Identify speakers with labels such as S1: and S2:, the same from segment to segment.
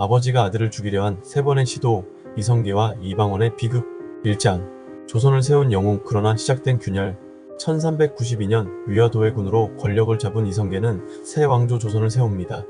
S1: 아버지가 아들을 죽이려 한 세 번의 시도, 이성계와 이방원의 비극, 1장. 조선을 세운 영웅 그러나 시작된 균열. 1392년 위화도해군으로 권력을 잡은 이성계는 새 왕조 조선을 세웁니다.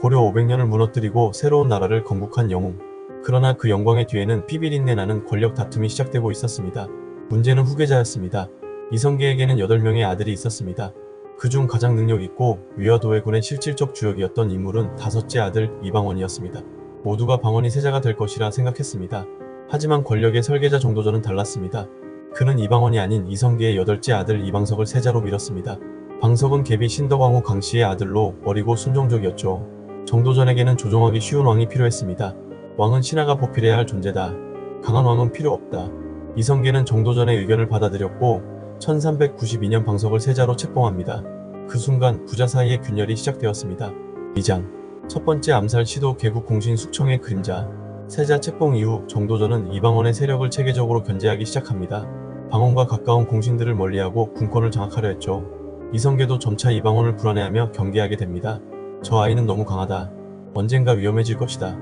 S1: 고려 500년을 무너뜨리고 새로운 나라를 건국한 영웅. 그러나 그 영광의 뒤에는 피비린내 나는 권력 다툼이 시작되고 있었습니다. 문제는 후계자였습니다. 이성계에게는 8명의 아들이 있었습니다. 그중 가장 능력 있고 위화도해군의 실질적 주역이었던 인물은 다섯째 아들 이방원이었습니다. 모두가 방원이 세자가 될 것이라 생각했습니다. 하지만 권력의 설계자 정도전은 달랐습니다. 그는 이방원이 아닌 이성계의 여덟째 아들 이방석을 세자로 밀었습니다. 방석은 계비 신덕왕후 강씨의 아들로 어리고 순종적이었죠. 정도전에게는 조종하기 쉬운 왕이 필요했습니다. 왕은 신하가 보필해야 할 존재다. 강한 왕은 필요 없다. 이성계는 정도전의 의견을 받아들였고 1392년 방석을 세자로 책봉합니다. 그 순간 부자 사이의 균열이 시작되었습니다. 2장 첫 번째 암살 시도 개국 공신 숙청의 그림자 세자 책봉 이후 정도전은 이방원의 세력을 체계적으로 견제하기 시작합니다. 방언과 가까운 공신들을 멀리하고 군권을 장악하려 했죠. 이성계도 점차 이방원을 불안해하며 경계하게 됩니다. 저 아이는 너무 강하다. 언젠가 위험해질 것이다.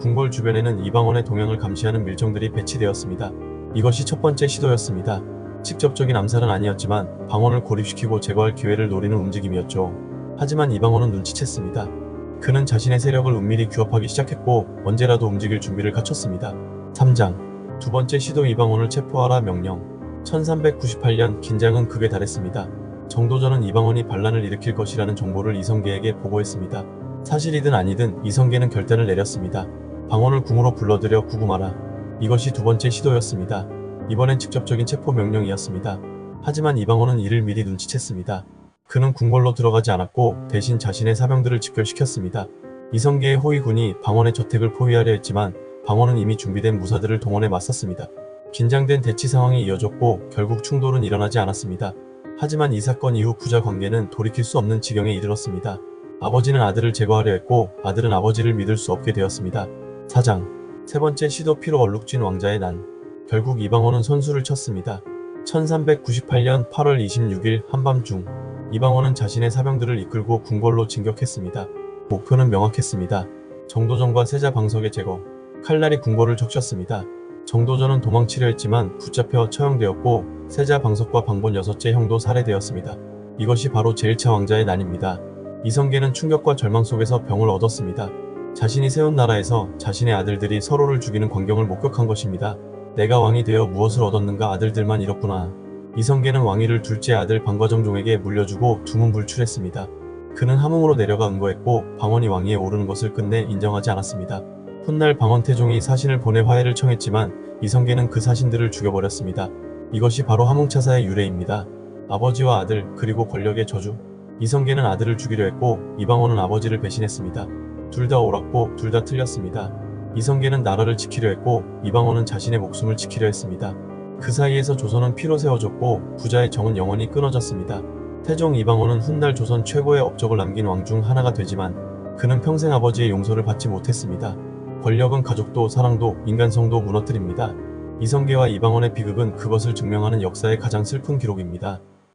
S1: 궁궐 주변에는 이방원의 동향을 감시하는 밀정들이 배치되었습니다. 이것이 첫 번째 시도였습니다. 직접적인 암살은 아니었지만 방언을 고립시키고 제거할 기회를 노리는 움직임이었죠. 하지만 이방원은 눈치챘습니다. 그는 자신의 세력을 은밀히 규합하기 시작했고 언제라도 움직일 준비를 갖췄습니다. 3장 두 번째 시도 이방원을 체포하라 명령 1398년 긴장은 극에 달했습니다. 정도전은 이방원이 반란을 일으킬 것이라는 정보를 이성계에게 보고했습니다. 사실이든 아니든 이성계는 결단을 내렸습니다. 방언을 궁으로 불러들여 구금하라. 이것이 두 번째 시도였습니다. 이번엔 직접적인 체포 명령이었습니다. 하지만 이방원은 이를 미리 눈치챘습니다. 그는 궁궐로 들어가지 않았고 대신 자신의 사명들을 직결시켰습니다. 이성계의 호위군이 방원의 저택을 포위하려 했지만 방원은 이미 준비된 무사들을 동원해 맞섰습니다. 긴장된 대치 상황이 이어졌고 결국 충돌은 일어나지 않았습니다. 하지만 이 사건 이후 부자 관계는 돌이킬 수 없는 지경에 이르렀습니다. 아버지는 아들을 제거하려 했고 아들은 아버지를 믿을 수 없게 되었습니다. 4장 세 번째 시도 피로 얼룩진 왕자의 난 결국 이방원은 선수를 쳤습니다. 1398년 8월 26일 한밤중 이방원은 자신의 사병들을 이끌고 궁궐로 진격했습니다. 목표는 명확했습니다. 정도전과 세자 방석의 제거, 칼날이 궁궐을 적셨습니다. 정도전은 도망치려 했지만 붙잡혀 처형되었고 세자 방석과 방본 여섯째 형도 살해되었습니다. 이것이 바로 제1차 왕자의 난입니다. 이성계는 충격과 절망 속에서 병을 얻었습니다. 자신이 세운 나라에서 자신의 아들들이 서로를 죽이는 광경을 목격한 것입니다. 내가 왕이 되어 무엇을 얻었는가 아들들만 잃었구나. 이성계는 왕위를 둘째 아들 방과정종에게 물려주고 두문불출했습니다. 그는 함흥으로 내려가 응거했고 방언이 왕위에 오르는 것을 끝내 인정하지 않았습니다. 훗날 방언태종이 사신을 보내 화해를 청했지만 이성계는 그 사신들을 죽여버렸습니다. 이것이 바로 함흥차사의 유래입니다. 아버지와 아들 그리고 권력의 저주. 이성계는 아들을 죽이려 했고 이방원은 아버지를 배신했습니다. 둘 다 옳았고 둘 다 틀렸습니다. 이성계는 나라를 지키려 했고 이방원은 자신의 목숨을 지키려 했습니다. 그 사이에서 조선은 피로 세워졌고 부자의 정은 영원히 끊어졌습니다. 태종 이방원은 훗날 조선 최고의 업적을 남긴 왕 중 하나가 되지만 그는 평생 아버지의 용서를 받지 못했습니다. 권력은 가족도 사랑도 인간성도 무너뜨립니다. 이성계와 이방원의 비극은 그것을 증명하는 역사의 가장 슬픈 기록입니다.